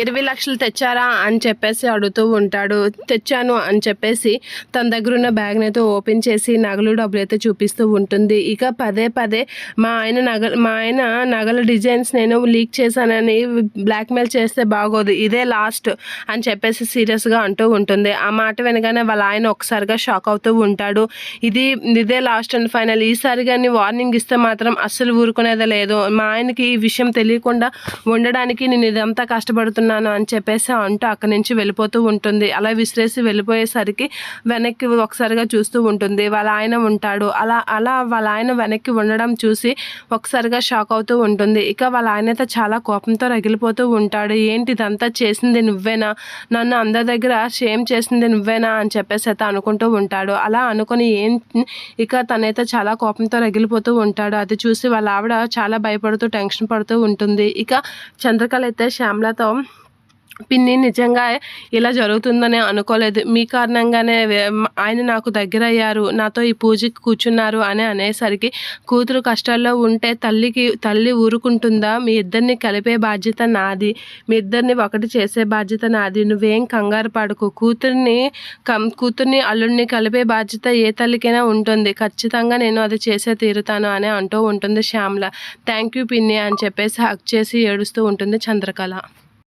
ఇరవై లక్షలు తెచ్చారా అని చెప్పేసి అడుగుతూ ఉంటాడు. తెచ్చాను అని చెప్పేసి తన దగ్గర ఉన్న బ్యాగ్ని అయితే ఓపెన్ చేసి నగలు డబ్బులు అయితే చూపిస్తూ ఉంటుంది. ఇక పదే పదే మా ఆయన నగ మా ఆయన నగల డిజైన్స్ నేను లీక్ చేశానని బ్లాక్మెయిల్ చేస్తే బాగోదు ఇదే లాస్ట్ అని చెప్పేసి సీరియస్గా అంటూ ఉంటుంది. ఆ మాట వినగానే వాళ్ళ ఆయన ఒకసారిగా షాక్ అవుతూ ఉంటాడు. ఇది ఇదే లాస్ట్ అండ్ ఫైనల్. ఈసారి కానీ వార్నింగ్ ఇస్తే మాత్రం అస్సలు ఊరుకునేదే లేదు. మా ఆయనకి ఈ విషయం తెలియకుండా ఉండడానికి నేను ఇదంతా కష్టపడుతున్నాను అని చెప్పేసి అంటూ అక్కడి నుంచి వెళ్ళిపోతూ ఉంటుంది. అలా విసిరేసి వెళ్ళిపోయేసరికి వెనక్కి ఒకసారిగా చూస్తూ ఉంటుంది. వాళ్ళ ఆయన ఉంటాడు. అలా అలా వాళ్ళ ఆయన వెనక్కి ఉండడం చూసి ఒకసారిగా షాక్ అవుతూ ఉంటుంది. ఇక వాళ్ళ ఆయన అయితే చాలా కోపంతో రగిలిపోతూ ఉంటాడు. ఏంటి ఇదంతా చేసింది నువ్వేనా? నన్ను అందరి దగ్గర షేమ్ చేసింది నువ్వేనా? అని చెప్పేసి అయితే అనుకుంటూ ఉంటాడు. అలా అనుకుని ఏం ఇక తనైతే చాలా కోపంతో రగిలిపోతూ ఉంటాడు. అది చూసి వాళ్ళ ఆవిడ చాలా భయపడుతూ టెన్షన్ పడుతూ ఉంటుంది. ఇక చంద్రకళ అయితే శ్యామలతో పిన్ని నిజంగా ఇలా జరుగుతుందని అనుకోలేదు. మీ కారణంగానే ఆయన నాకు దగ్గర అయ్యారు నాతో ఈ పూజకి కూర్చున్నారు అని అనేసరికి కూతురు కష్టాల్లో ఉంటే తల్లికి తల్లి ఊరుకుంటుందా? మీ ఇద్దరిని కలిపే బాధ్యత నాది. మీ ఇద్దరిని ఒకటి చేసే బాధ్యత నాది. నువ్వేం కంగారు పడకు. కూతుర్ని కం కూతుర్ని అల్లుడిని కలిపే బాధ్యత ఏ తల్లికైనా ఉంటుంది. ఖచ్చితంగా నేను అది చేసే తీరుతాను అని అంటూ ఉంటుంది శ్యామల. థ్యాంక్ యూ పిన్ని అని చెప్పేసి హక్ చేసి ఏడుస్తూ ఉంటుంది చంద్రకళ.